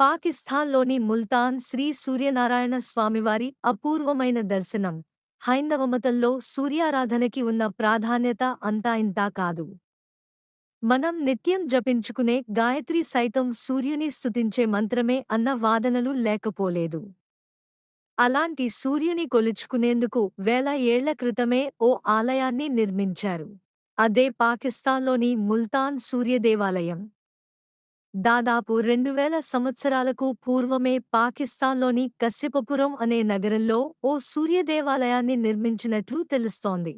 పాకిస్థాన్లోని ముల్తాన్ శ్రీ సూర్యనారాయణ స్వామివారి అపూర్వమైన దర్శనం. హైందవమతంలో సూర్యారాధనకి ఉన్న ప్రాధాన్యత అంతా ఇంతా కాదు. మనం నిత్యం జపించుకునే గాయత్రి సైతం సూర్యుని స్తుతించే మంత్రమే అన్న వాదనలు లేకపోలేదు. అలాంటి సూర్యుని కొలుచుకునేందుకు వేల ఏళ్ళ క్రితమే ఓ ఆలయాన్ని నిర్మించారు. అదే పాకిస్తాన్లోని ముల్తాన్ సూర్యదేవాలయం. దాదాపు రెండు వేల సంవత్సరాలకు పూర్వమే పాకిస్తాన్లోని కశ్యపపురం అనే నగరంలో ఓ సూర్యదేవాలయాన్ని నిర్మించినట్లు తెలుస్తోంది.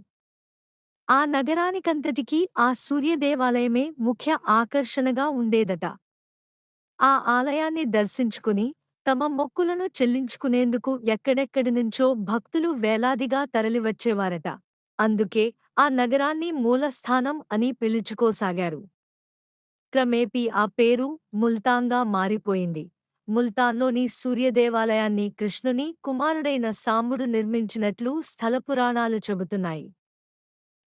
ఆ నగరానికంతటికీ ఆ సూర్యదేవాలయమే ముఖ్య ఆకర్షణగా ఉండేదట. ఆ ఆలయాన్ని దర్శించుకుని తమ మొక్కులను చెల్లించుకునేందుకు ఎక్కడెక్కడి నుంచో భక్తులు వేలాదిగా తరలివచ్చేవారట. అందుకే ఆ నగరాన్ని మూలస్థానం అని పిలుచుకోసాగారు. క్రమేపీ ఆ పేరు ముల్తాంగా మారిపోయింది. ముల్తాన్లోని సూర్యదేవాలయాన్ని కృష్ణుని కుమారుడైన సాంబుడు నిర్మించినట్లు స్థలపురాణాలు చెబుతున్నాయి.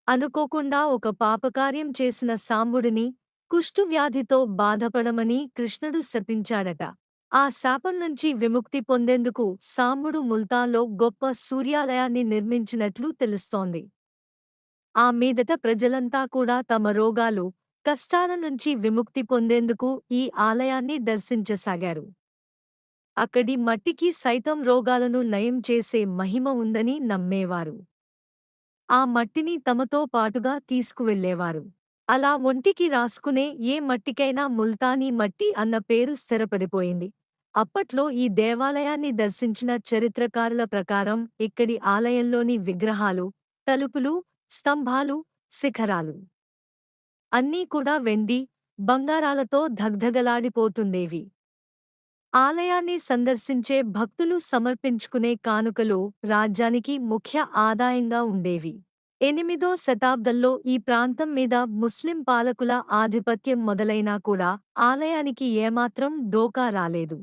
అనుకోకుండా ఒక పాపకార్యం చేసిన సాంబుడిని కుష్ఠువ్యాధితో బాధపడమని కృష్ణుడు శపించాడట. ఆ శాపం నుంచి విముక్తి పొందేందుకు సాంబుడు ముల్తాన్లో గొప్ప సూర్యాలయాన్ని నిర్మించినట్లు తెలుస్తోంది. ఆ మీదట ప్రజలంతా కూడా తమ రోగాలు కష్టాల నుంచి విముక్తి పొందేందుకు ఈ ఆలయాన్ని దర్శించసాగారు. అక్కడి మట్టికి సైతం రోగాలను నయం చేసే మహిమ ఉందని నమ్మేవారు. ఆ మట్టిని తమతో పాటుగా తీసుకువెళ్ళేవారు అలా ఒంటికి రాసుకునే ఏ మట్టికైనా ముల్తానీ మట్టి అన్న పేరు స్థిరపడిపోయింది. అప్పట్లో ఈ దేవాలయాన్ని దర్శించిన చరిత్రకారుల ప్రకారం ఇక్కడి ఆలయంలోని విగ్రహాలు తలుపులు స్తంభాలు శిఖరాలు అన్నీ కూడా వెండి బంగారాలతో ధగ్ధగలాడిపోతుండేవి. ఆలయాన్ని సందర్శించే భక్తులు సమర్పించుకునే కానుకలు రాజ్యానికి ముఖ్య ఆదాయంగా ఉండేవి. ఎనిమిదో శతాబ్దంలో ఈ ప్రాంతం మీద ముస్లిం పాలకుల ఆధిపత్యం మొదలైనా కూడా ఆలయానికి ఏమాత్రం డోకా రాలేదు.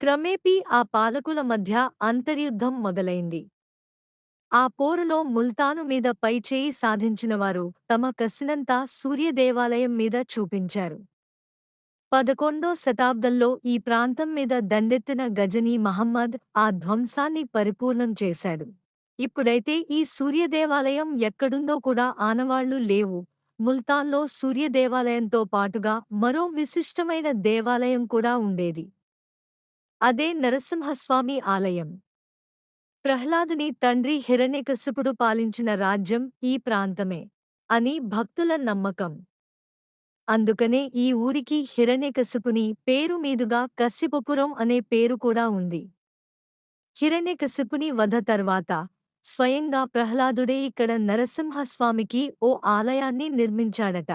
క్రమేపీ ఆ పాలకుల మధ్య అంతర్యుద్ధం మొదలైంది. ఆ పోరులో ముల్తాను మీద పైచేయి సాధించినవారు తమ కసినంతా సూర్యదేవాలయం మీద చూపించారు. పదకొండో శతాబ్దంలో ఈ ప్రాంతం మీద దండెత్తిన గజనీ మహమ్మద్ ఆ ధ్వంసాన్ని పరిపూర్ణం చేశాడు. ఇప్పుడైతే ఈ సూర్యదేవాలయం ఎక్కడుందో కూడా ఆనవాళ్ళు లేవు. ముల్తాన్లో సూర్యదేవాలయంతో పాటుగా మరో విశిష్టమైన దేవాలయం కూడా ఉండేది. అదే నరసింహస్వామి ఆలయం. ప్రహ్లాదుని తండ్రి హిరణ్యకశిపుడు పాలించిన రాజ్యం ఈ ప్రాంతమే అని భక్తుల నమ్మకం. అందుకనే ఈ ఊరికి హిరణ్యకశిపుని పేరు మీదుగా కశ్యపుపురం అనే పేరు కూడా ఉంది. హిరణ్యకశిపుని వధ తర్వాత స్వయంగా ప్రహ్లాదుడే ఇక్కడ నరసింహస్వామికి ఓ ఆలయాన్ని నిర్మించాడట.